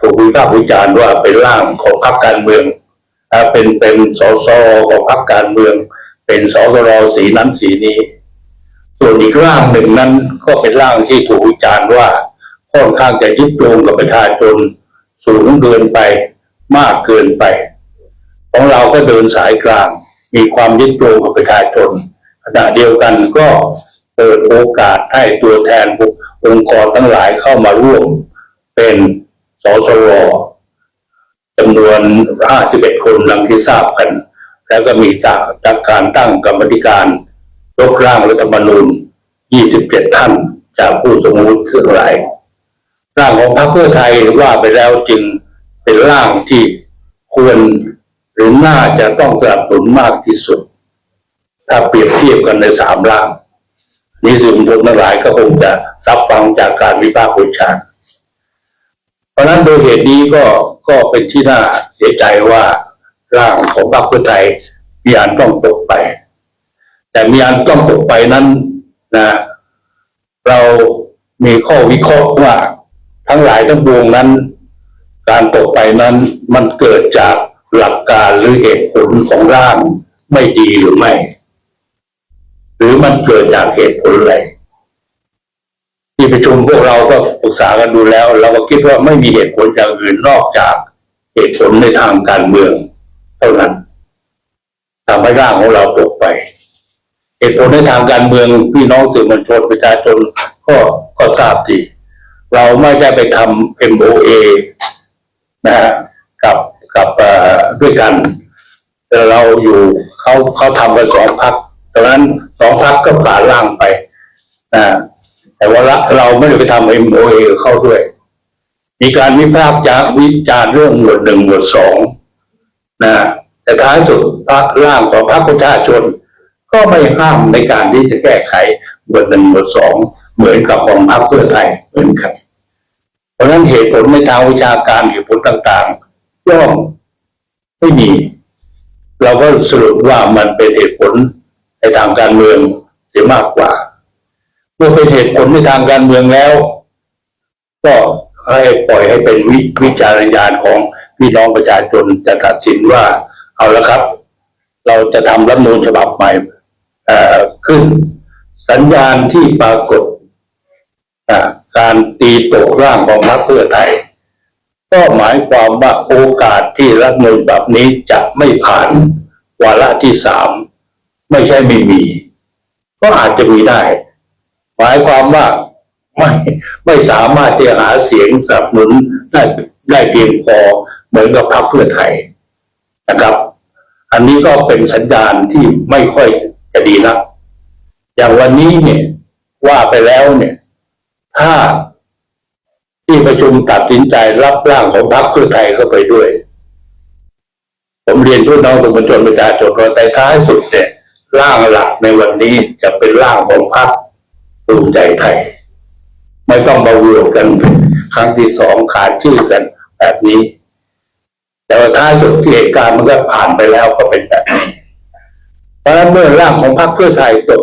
ถูกวิพากษ์วิจารณ์ว่าเป็นร่างของพรรคการเมืองเป็นเป็นสสของพรรคการเมือง เป็นสสรสีนั้นสีนี้ ส่วนอีกร่างหนึ่งนั้นก็เป็นร่างที่ถูกวิจารณ์ว่าค่อนข้างจะยึดโยงกับประชาชนสูงเกินไปมากเกินไป ของเราก็เดินสายกลาง มีความยึดโยงกับประชาชนขณะเดียวกันก็เปิดโอกาสให้ตัวแทนองค์กรทั้งหลายเข้ามาร่วมเป็น สสรจำนวน 51 คนดังที่ทราบกัน แล้วก็มีจากจากการตั้งกรรมธิการยกร่างรัฐธรรมนูญ 27 ท่านจากผู้สมมุติทั้งหลายร่างของพรรคเพื่อไทยว่าไปแล้วจึงเป็นร่างที่ควรหรือน่าจะต้องสนับสนุนมากที่สุด ถ้าเปรียบเทียบกันในสามร่าง นี่สื่อมวลชนทั้งหลายก็คงจะรับฟังจากการวิพากษ์วิจารณ์ ราะนั้นโดยเหตุนี้ก็ก็เป็นที่น่าเสียใจว่าร่างของพรรคเพื่อไทยมีอันต้องตกไป แต่มีอันต้องตกไปนั้นนะ เรามีข้อวิเคราะห์ว่า ทั้งหลายทั้งปวงนั้น การตกไปนั้นมันเกิดจากหลักการหรือเหตุผลของร่างไม่ดีหรือไม่ หรือมันเกิดจากเหตุผลอะไร ที่ประชุมพวกเราก็ปรึกษากันดูแล้ว เราก็คิดว่าไม่มีเหตุผลอย่างอื่นนอกจากเหตุผลในทางการเมืองเท่านั้นทำให้ร่างของเราตกไปเหตุผลในทางการเมืองพี่น้องสื่อมวลชนประชาชนก็ก็ทราบดีเราไม่ได้ไปทำ MOA นะฮะกับกับเอ่อด้วยกันแต่เราอยู่เขาเขาทำกันสองพักตอนนั้นสองพักก็ผ่านร่างไปนะ แต่ว่าเราไม่ได้ไปทำ MOA กับเข้าด้วย มีการวิพากษ์จาวิจารเรื่องหมวดหนึ่งหมวดสองนะแต่ท้ายสุดพรรคร่างของพรรคประชาชน ก็ไม่ห้ามในการที่จะแก้ไขหมวดหนึ่งหมวดสองเหมือนกับของพรรคเพื่อไทยเหมือนกันเพราะฉะนั้นเหตุผลในทางวิชาการเหตุผลต่างๆย่อมไม่มี เราก็สรุปว่ามันเป็นเหตุผลในทางการเมืองเสียมากกว่า เมื่อเป็นเหตุผลในทางการเมืองแล้ว ก็ให้ปล่อยให้เป็นวิวจารณญาณของพี่น้องประชาชนจะตัดสินว่า เอาละครับ เราจะทำรัฐมนูญฉบับใหม่ขึ้น สัญญาณที่ปรากฏการตีตกร่างของพรรคเพื่อไทย ก็หมายความว่าโอกาสที่รัฐมนูญแบบนี้จะไม่ผ่านวาระที่สามไม่ใช่ไม่มี ก็อาจจะมีได้ หมายความว่าไม่ไม่สามารถที่จะหาเสียงสนับสนุนได้ได้เพียงพอเหมือนกับพรรคเพื่อไทยนะครับ อันนี้ก็เป็นสัญญาณที่ไม่ค่อยจะดีนักอย่างวันนี้เนี่ยว่าไปแล้วเนี่ย ถ้าที่ประชุมตัดสินใจรับร่างของพรรคเพื่อไทยเข้าไปด้วย ผมเรียนพี่น้องสื่อมวลชนประชาชนว่าแต่ท้ายสุดเนี่ยร่างหลักในวันนี้จะเป็นร่างของพรรค ภูมิใจไทย ไม่ต้องมาโหวกัน ครั้งที่สองขาดชื่อกันแบบนี้ แต่ว่าท้ายสุดเหตุการณ์มันก็ผ่านไปแล้วก็เป็นแบบนี้เพราะฉะนั้นเมื่อร่างของพรรคเพื่อไทยจบ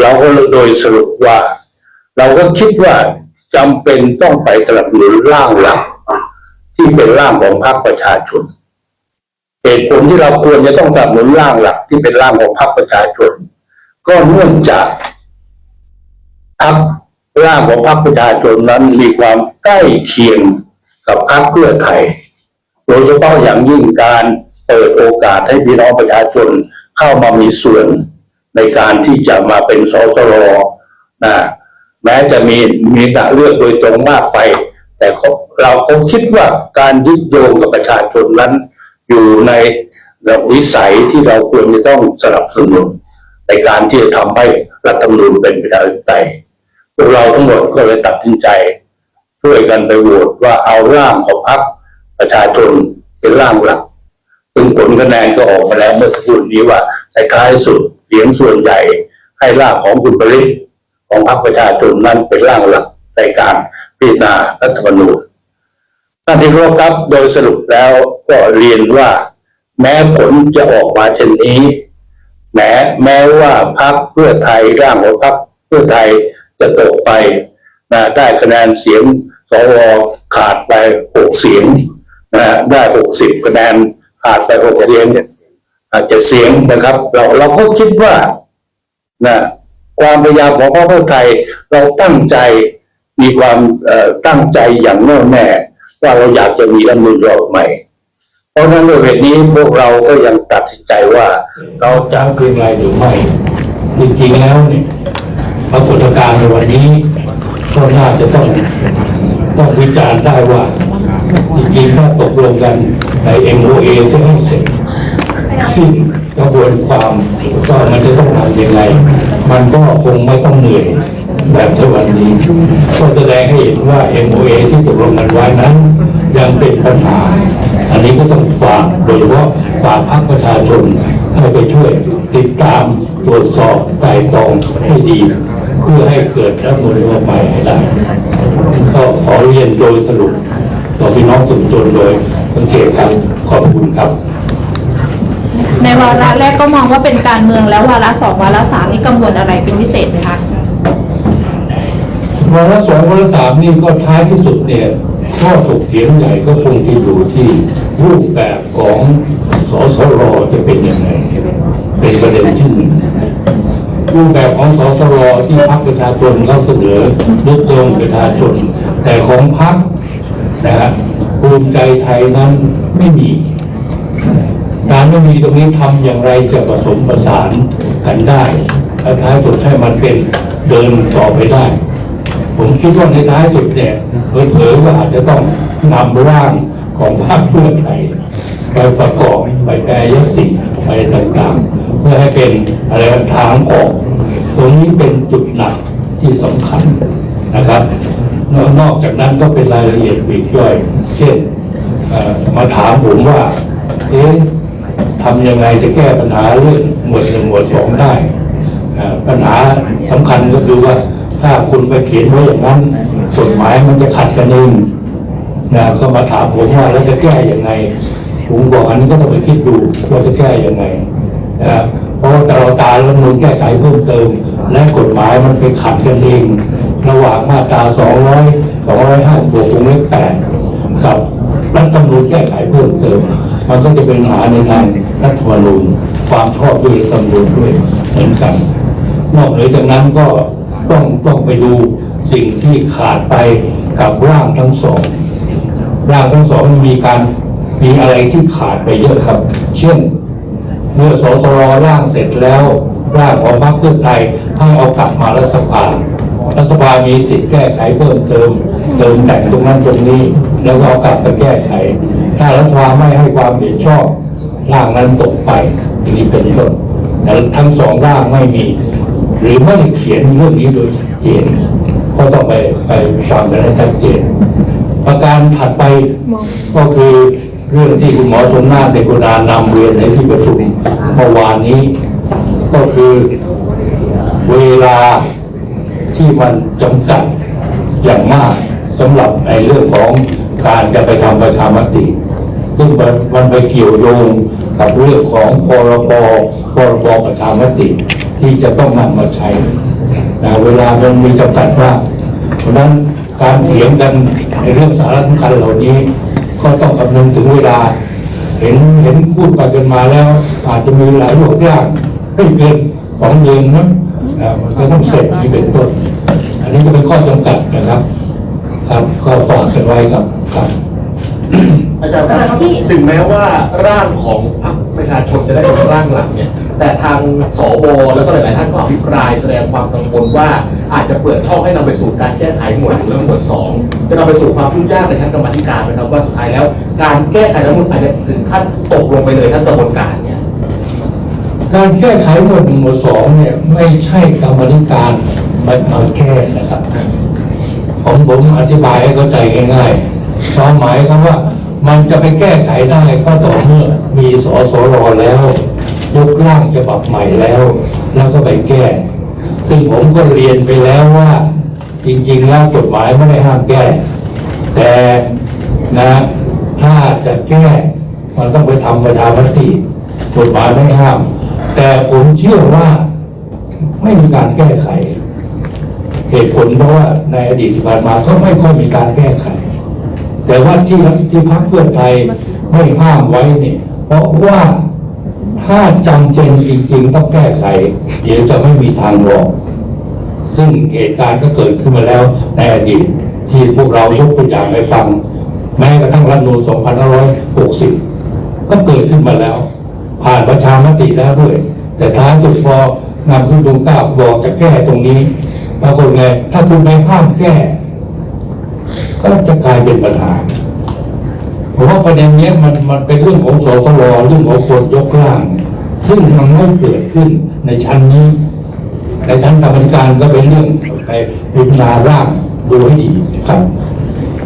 เราก็โดยสรุปว่า เราก็คิดว่าจำเป็นต้องไปสนับสนุนร่างหลักที่เป็นร่างของพรรคประชาชนเหตุผลที่เราควรจะต้องสนับสนุนร่างหลักที่เป็นร่างของพรรคประชาชน ก็เนื่องจาก พรรคร่างของพรรคประชาชนนั้นมีความใกล้เคียงกับพรรคเพื่อไทยโดยเฉพาะอย่างยิ่งการเปิดโอกาสให้พี่น้องประชาชนเข้ามามีส่วนในการที่จะมาเป็นสสรนะแม้จะมีมีการเลือกโดยตรงมากไป แต่เราก็คิดว่าการยึดโยงกับประชาชนนั้น อยู่ในวิสัยที่เราควรจะต้องสนับสนุนในการที่จะทำให้รัฐธรรมนูญเป็นประชาธิปไตย วกเราทั้งหมดก็เลยตัดสินใจช่วยกันไปโหวตว่าเอาร่างของพรรคประชาชนเป็นร่างหลัก ซึ่งผลคะแนนก็ออกมาแล้วเมื่อสักครู่นี้ว่าในท้ายสุดเสียงส่วนใหญ่ให้ร่างของคุณปริศของพรรคประชาชนนั้นเป็นร่างหลักในการพิจารณารัฐธรรมนูญท่านที่เคารพครับโดยสรุปแล้วก็เรียนว่า แม้ผลจะออกมาเช่นนี้แม้แม้ว่าพรรคเพื่อไทยร่างของพรรคเพื่อไทย จะตกไปนะได้คะแนนเสียงสวขาดไปหกเสียงนะฮะได้หกสิบคะแนนขาดไปหกเสียงอาจจะเสียงนะครับ เราเราก็คิดว่านะความพยายามของพรรคเพื่อไทยเราตั้งใจมีความตั้งใจอย่างแน่วแน่ว่าเราอยากจะมีรัฐมนูญฉบับใหม่ เพราะฉะนั้นด้วยเหตุนี้พวกเราก็ยังตัดสินใจว่าเราจะจะเพียงไรหรือไม่จริงๆแล้วเนี่ย ปรากฏการในวันนี้ก็น่าจะต้องต้องวิจารณ์ได้ว่าจริงๆถ้าตกลงกันใน MOA จะให้เสร็จสิ้นกระบวนความว่ามันจะต้องทำยังไง มันก็คงไม่ต้องเหนื่อยแบบในวันนี้ก็แสดงให้เห็นว่า MOA ที่ตกลงกันไว้นั้น ยังเป็นปัญหา อันนี้ก็ต้องฝากโดยเฉพาะฝากพรรคประชาชนให้ไปช่วยติดตามตรวจสอบไต่ตรองให้ดี พื่อให้เกิดรัฐธรรมนูญใหม่ให้ได้ก็ขอเรียนโดยสรุปต่อพี่น้องสุชนโดยสังเกตครับ ขอบคุณครับ ในวาระแรกก็มองว่าเป็นการเมืองแล้ววาระสองวาระสามนี่กังวลอะไรเป็นพิเศษไหมคะวาระสองวาระสามนี่ก็ท้ายที่สุดเนี่ยข้อถกเถียงใหญ่ก็คงจะอยู่ที่รูปแบบของสสรจะเป็นยังไง เป็นประเด็นที่หนึ่ง รูปแบบของสสรที่พรรคประชาชนเขาเสนอยึดโยงประชาชน แต่ของพรรคนะฮะภูมิใจไทยนั้นไม่มีการไม่มีตรงนี้ทำอย่างไรจะผสมประสานกันได้ท้ายสุดให้มันเป็นเดินต่อไปได้ ผมคิดว่าในท้ายสุดเนี่ยเผลอๆก็อาจจะต้องนำร่างของพรรคเพื่อไทยไปประกอบไปแปรยติไปต่างๆ พื่อให้เป็นอะไรทางออก ตรงนี้เป็นจุดหนักที่สำคัญนะครับนอกนอกจากนั้นก็เป็นรายละเอียดปีกย่อย เช่นมาถามผมว่า เอ๊ะทำยังไงจะแก้ปัญหาเรื่องหมวดหนึ่งหมวดสองได้ ปัญหาสำคัญก็คือว่าถ้าคุณไปเขียนไว้อย่างนั้นกฎหมายมันจะขัดกันเองนะก็มาถามผมว่าแล้วจะแก้ยังไงผมบอกอันนี้ก็ต้องไปคิดดูว่าจะแก้ยังไง เพราะว่าเราตาแล้วนูนแก้ไขเพิ่มเติม และกฎหมายมันไปขัดกันเอง ระหว่างมาตราสองร้อยสองร้อยห้าบวกวงเล็บแปดกับรัฐธรรมนูญแก้ไขเพิ่มเติม มันก็จะเป็นปัญหาในทางรัฐธรรมนูญความชอบด้วยรัฐธรรมนูญด้วยเหมือนกัน นอกเหนือจากนั้นก็ต้องต้องไปดูสิ่งที่ขาดไปกับร่างทั้งสองร่างทั้งสองมีการมีอะไรที่ขาดไปเยอะครับ เช่น มื่อสสรร่างเสร็จแล้วร่างของพรรคเพื่อไทยให้เอากลับมารัฐสภารัฐสภามีสิทธิ์แก้ไขเพิ่มเติม เติมแต่งตรงนั้นตรงนี้ แล้วก็เอากลับไปแก้ไข ถ้ารัฐสภาไม่ให้ความเห็นชอบร่างนั้นตกไปนี้เป็นต้นแต่ทั้งสองร่างไม่มี หรือไม่ได้เขียนเรื่องนี้โดยชัดเจนก็ต้องไปไปฟังกันให้ชัดเจนประการถัดไปก็คือ เรื่องที่คุณหมอชนน่านในกุณานำเรียนในที่ประชุมเมื่อวานนี้ ก็คือเวลาที่มันจำกัดอย่างมากสำหรับในเรื่องของการจะไปทำประชามติ ซึ่งมันมันไปเกี่ยวโยงกับเรื่องของพรบพรบประชามติ ที่จะต้องนำมาใช้นะเวลามันมีจำกัดมากเพราะนั้นการเถียงกันในเรื่องสาระสำคัญเหล่านี้ ก็ต้องคำนึงถึงเวลา เห็นเห็นพูดไปกันมาแล้ว อาจจะมีหลายหัวย่างไม่เกินสองเดือนนะอามันก็ต้องเสร็จนี่เป็นต้น อันนี้ก็เป็นข้อจำกัดนะครับ ครับก็ฝากกันไว้ครับครับ อาจารย์ครับถึงแม้ว่าร่างของพรรคประชาชนจะได้เป็นร่างหลักเนี่ย แต่ทางสวแล้วก็หลายๆท่านก็อภิปรายแสดงความกังวลว่าอาจจะเปิดช่องให้นำไปสู่การแก้ไขหมวดหนึ่งและหมวดสองจะนำไปสู่ความยุ่งยากในชั้นกรรมาธิการนะครับว่าสุดท้ายแล้ว การแก้ไขรัฐธรรมนูญอาจจะถึงขั้นตกลงไปเลยทั้งกระบวนการเนี่ยการแก้ไขหมวดหนึ่งหมวดสองเนี่ยไม่ใช่กรรมธิการมามาแก้นะครับผมผมอธิบายให้เข้าใจง่ายๆความหมายคำว่า มันจะไปแก้ไขได้ก็ต่อเมื่อมีสอสรอแล้วยกร่างฉบับใหม่แล้ว แล้วก็ไปแก้ ซึ่งผมก็เรียนไปแล้วว่า จริง ๆ แล้วกฎหมายไม่ได้ห้ามแก้ แต่นะถ้าจะแก้มันต้องไปทำประชามติกฎหมายไม่ห้าม แต่ผมเชื่อว่าไม่มีการแก้ไข เหตุผลเพราะว่าในอดีตที่ผ่านมาก็ไม่ค่อยมีการแก้ไข แต่ว่าที่ที่พักเพื่อไทยไม่ห้ามไว้เนี่ย เพราะว่าถ้าจำเป็นจริงๆ ต้องแก้ไข เดี๋ยวจะไม่มีทางรองซึ่งเหตุการณ์ก็เกิดขึ้นมาแล้วในอดีตที่พวกเรายกตัวอย่างให้ฟัง แม้กระทั่งรัฐมนูญ2560 ก็เกิดขึ้นมาแล้ว ผ่านประชามติแล้วด้วย แต่ท้ายสุดพอนำขึ้นดูก้าวบอกจะแก้ตรงนี้ปรากฏไงถ้าคุณไม่ห้ามแก้ ก็จะกลายเป็นปัญหาเพราะว่าประเด็นเนี้ยมันมันเป็นเรื่องของสสรเรื่องของคนยกร่าง ซึ่งมันไม่เกิดขึ้นในชั้นนี้ ในชั้นกรรมการก็เป็นเรื่องไปพิจารณาร่างดูให้ดีครับ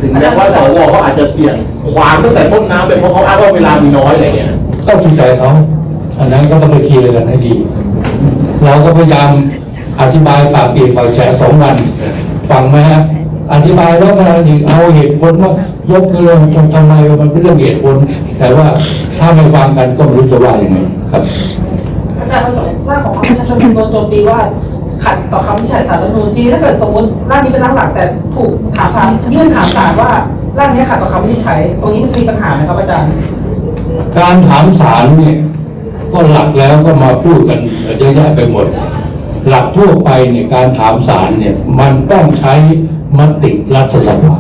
ถึงแม้ว่าสวเขาอาจจะเสี่ยงขวางตั้งแต่ต้นน้ำเป็นเพราะเขาอ้างว่าเวลามีน้อยอะไรเงี้ยก็เข้าใจเขาอันนั้นก็ต้องไปเคลียร์กันให้ดี เราก็พยายามอธิบายปากเปียกปากแฉะสองวันฟังไหมฮะ อธิบายแล้วก็อีกเอาเหตุผลว่ายกเรื่องทำไมมันเป็นเรื่องเหตุผล แต่ว่าถ้าไม่ฟังกันก็ไม่รู้จะว่ายังไงครับอาจารย์ร่างของประชาชนโดนโจมตีว่าขัดต่อคำวินิจฉัยสารรัฐธรรมนูญที่ถ้าเกิดสมมติร่างนี้เป็นร่างหลักแต่ถูกถามศาลยื่นถามศาลว่าร่างนี้ขัดต่อคำวินิจฉัยตรงนี้มันจะมีปัญหาไหมครับอาจารย์ การถามศาลเนี่ยก็หลักแล้วก็มาพูดกันเยอะแยะไปหมด หลักทั่วไปเนี่ยการถามศาลเนี่ยมันต้องใช้ มติรัฐสภา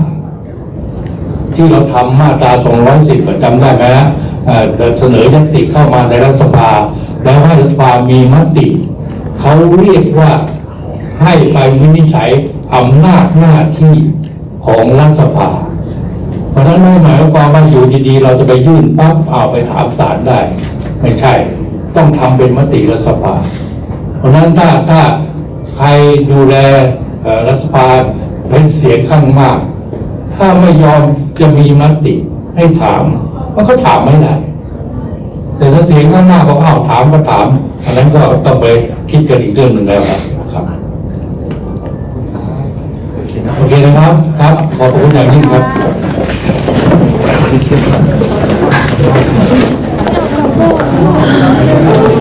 ที่เราทำมาตรา 210จำได้ไหมฮะเสนอยติเข้ามาในรัฐสภา แล้วให้รัฐสภามีมติ เขาเรียกว่าให้ไปวินิจฉัยอำนาจหน้าที่ของรัฐสภา เพราะฉะนั้นไม่หมายความว่าอยู่ดีๆ เราจะไปยื่นปั๊บเอาไปถามศาลได้ ไม่ใช่ ต้องทำเป็นมติรัฐสภา เพราะฉะนั้นถ้าถ้าใครดูแลรัฐสภา เป็นเสียงข้างมาก ถ้าไม่ยอมจะมีมติให้ถามมันก็ถามไม่ได้แต่ถ้าเสียงข้างหน้าบอกอ้าวถามก็ถามอันนั้นก็ต้องไปคิดกันอีกเรื่องหนึ่งแล้วครับโอเคนะครับครับ ขอบคุณอย่างยิ่งครับที่เขีครับ